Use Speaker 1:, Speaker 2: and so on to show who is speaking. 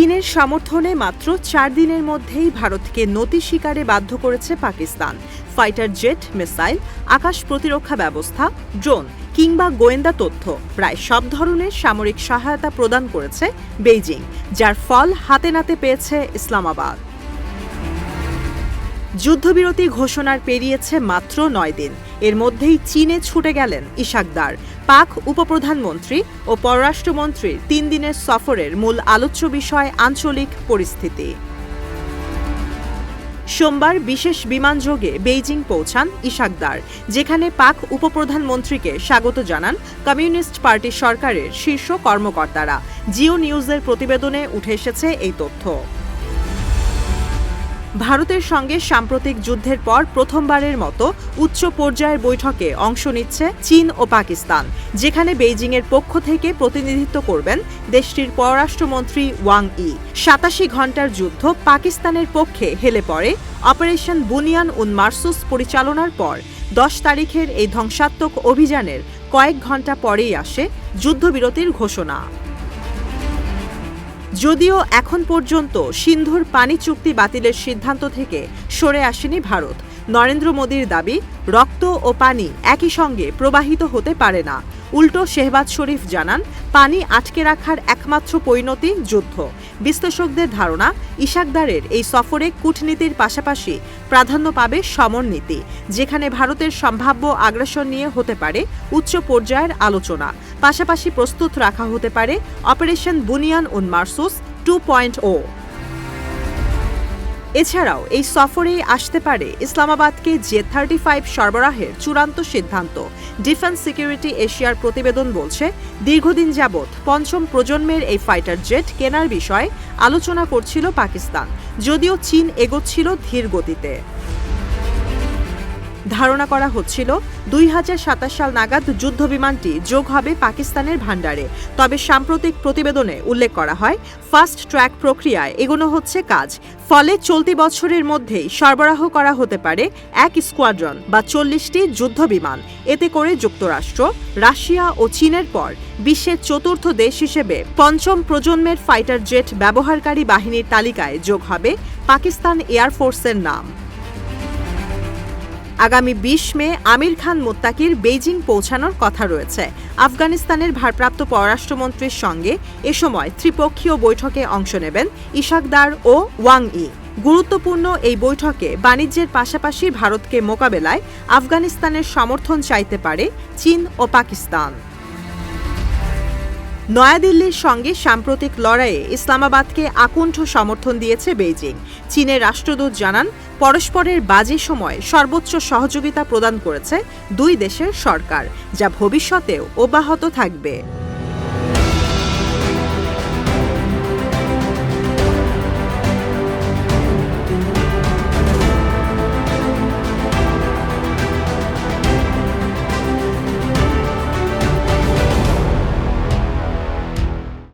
Speaker 1: চীনের সমর্থনে মাত্র চার দিনের মধ্যেই ভারতকে নতি শিকারে বাধ্য করেছে পাকিস্তান। ফাইটার জেট, মিসাইল, আকাশ প্রতিরক্ষা ব্যবস্থা, ড্রোন কিংবা গোয়েন্দা তথ্য প্রায় সব ধরনের সামরিক সহায়তা প্রদান করেছে বেইজিং, যার ফল হাতে নাতে পেয়েছে ইসলামাবাদ। যুদ্ধবিরতি ঘোষণার পেরিয়েছে মাত্র নয় দিন। এর মধ্যেই চীনে ছুটে গেলেন ইশাকদার। পাক উপপ্রধানমন্ত্রী ও পররাষ্ট্রমন্ত্রীর তিন দিনের সফরের মূল আলোচ্য বিষয় আঞ্চলিক পরিস্থিতি। সোমবার বিশেষ বিমানযোগে বেইজিং পৌঁছান ইশাকদার, যেখানে পাক উপপ্রধানমন্ত্রীকে স্বাগত জানান কমিউনিস্ট পার্টি সরকারের শীর্ষ কর্মকর্তারা। জিও নিউজের প্রতিবেদনে উঠে এসেছে এই তথ্য। ভারতের সঙ্গে সাম্প্রতিক যুদ্ধের পর প্রথমবারের মতো উচ্চ পর্যায়ের বৈঠকে অংশ নিচ্ছে চীন ও পাকিস্তান, যেখানে বেইজিংয়ের পক্ষ থেকে প্রতিনিধিত্ব করবেন দেশটির পররাষ্ট্রমন্ত্রী ওয়াং ই। সাতাশি ঘণ্টার যুদ্ধ পাকিস্তানের পক্ষে হেলে পড়ে। অপারেশন বুনিয়ান উন মার্সুস পরিচালনার পর দশ তারিখের এই ধ্বংসাত্মক অভিযানের কয়েক ঘণ্টা পরেই আসে যুদ্ধবিরতির ঘোষণা। যদিও এখন পর্যন্ত সিন্ধুর পানি চুক্তি বাতিলের সিদ্ধান্ত থেকে সরে আসেনি ভারত। নরেন্দ্র মোদীর দাবি, রক্ত ও পানি একই সঙ্গে প্রবাহিত হতে পারে না। উল্টো শেহবাজ শরীফ জানান, পানি আটকে রাখার একমাত্র পরিণতি যুদ্ধ। বিশ্লেষকদের ধারণা, ইশাকদারের এই সফরে কূটনীতির পাশাপাশি প্রাধান্য পাবে সমরনীতি যেখানে ভারতের সম্ভাব্য আগ্রাসন নিয়ে হতে পারে উচ্চ পর্যায়ের আলোচনা। পাশাপাশি প্রস্তুত রাখা হতে পারে অপারেশন বুনিয়ান উন মার্সুস টু পয়েন্ট ও। এছাড়াও এই সফরে আসতে পারে ইসলামাবাদকে জে থার্টি ফাইভ সরবরাহের চূড়ান্ত সিদ্ধান্ত। ডিফেন্স সিকিউরিটি এশিয়ার প্রতিবেদন বলছে, দীর্ঘদিন যাবৎ পঞ্চম প্রজন্মের এই ফাইটার জেট কেনার বিষয়ে আলোচনা করছিল পাকিস্তান, যদিও চীন এগোচ্ছিল ধীর গতিতে। ধারণা করা হচ্ছিল দুই হাজার সাতাশ সাল নাগাদ যুদ্ধ বিমানটি যোগ হবে পাকিস্তানের ভাণ্ডারে। তবে সাম্প্রতিক প্রতিবেদনে উল্লেখ করা হয়, ফাস্ট ট্র্যাক প্রক্রিয়ায় এগোনো হচ্ছে কাজ। ফলে চলতি বছরের মধ্যেই সরবরাহ করা হতে পারে এক স্কোয়াড্রন বা চল্লিশটি যুদ্ধ বিমান এতে করে যুক্তরাষ্ট্র, রাশিয়া ও চীনের পর বিশ্বের চতুর্থ দেশ হিসেবে পঞ্চম প্রজন্মের ফাইটার জেট ব্যবহারকারী বাহিনীর তালিকায় যোগ হবে পাকিস্তান এয়ারফোর্সের নাম। আগামী বিশ মে আমির খান মোত্তাকির বেইজিং পৌঁছানোর কথা রয়েছে। আফগানিস্তানের ভারপ্রাপ্ত পররাষ্ট্রমন্ত্রীর সঙ্গে এ সময় ত্রিপক্ষীয় বৈঠকে অংশ নেবেন ইশাকদার ও ওয়াং ই। গুরুত্বপূর্ণ এই বৈঠকে বাণিজ্যের পাশাপাশি ভারতকে মোকাবেলায় আফগানিস্তানের সমর্থন চাইতে পারে চীন ও পাকিস্তান। নয়াদিল্লির সঙ্গে সাম্প্রতিক লড়াইয়ে ইসলামাবাদকে আকুণ্ঠ সমর্থন দিয়েছে বেইজিং। চীনের রাষ্ট্রদূত জানান, পরস্পরের বাজে সময় সর্বোচ্চ সহযোগিতা প্রদান করেছে দুই দেশের সরকার, যা ভবিষ্যতেও অব্যাহত থাকবে।